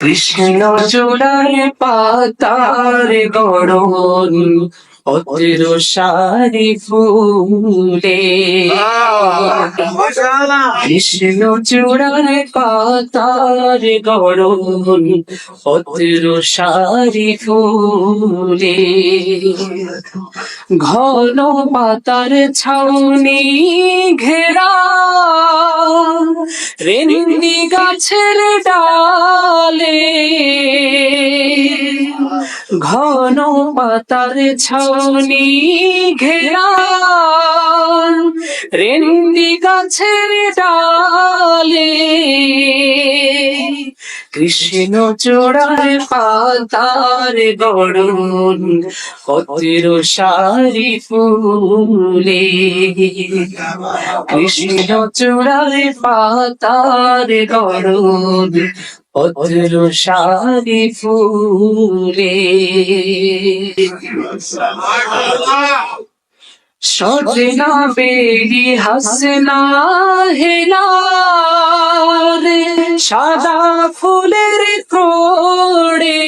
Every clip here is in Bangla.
কৃষ্ণ চূড়ার পাতার গড়ন অতির সারি ফুলে। কৃষ্ণ চূড়ার পাতার গড়ন অতির সারি ফুলে। ঘন পাতার ছাউনি ঘেরা। রেন্দি গাছের ডালে। ঘন পাতার ছাউনি ঘেরা। রেন্দি গাছের ডালে। কৃষ্ণ চূড়ার পাতার গড়ন কতির সারি ফুলে। কৃষ্ণ চূড়ার পাতার গড়ন কতির সারি ফুলে। সজনা বেরি হাসনা হেলার সাদা ফুলের তোড়ে।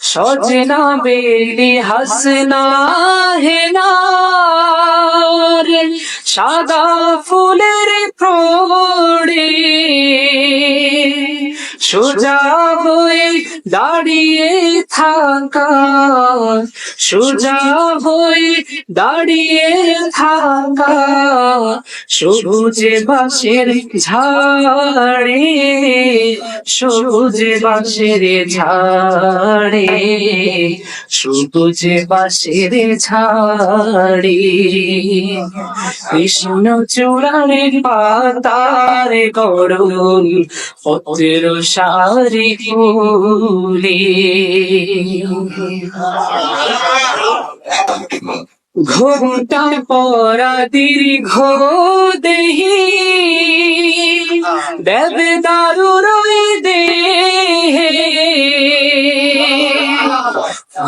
সজনা বেরি হাসনা হেলার সাদা ফুলের তোড়ে। সোজা দাঁড়িয়ে থাকা সোজা হয়ে দাঁড়িয়ে থাকা সবুজে বাঁশের ঝাড়ে, সবুজে বাঁশের ঝাড়ে, সবুজে বাঁশের ঝাড়ে। কৃষ্ণ চূড়ারের পাতার গড়ন পত্রের সারি ঘোমটা পরা দীর্ঘ দেহি। দেবে দারু রই দেহে।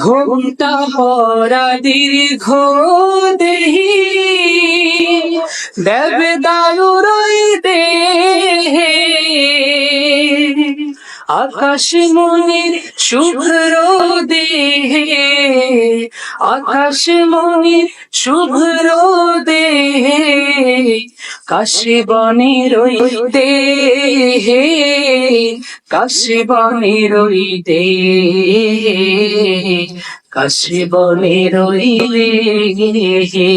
ঘোমটা পরা দীর্ঘ দেহি। দেবে দারু আকাশ মনির শুভ্র দেহে আকাশ মনির শুভ্র দেহে কাশি ওই দেহে কাশি বনের ওই দেহে কাশি বনের দেহে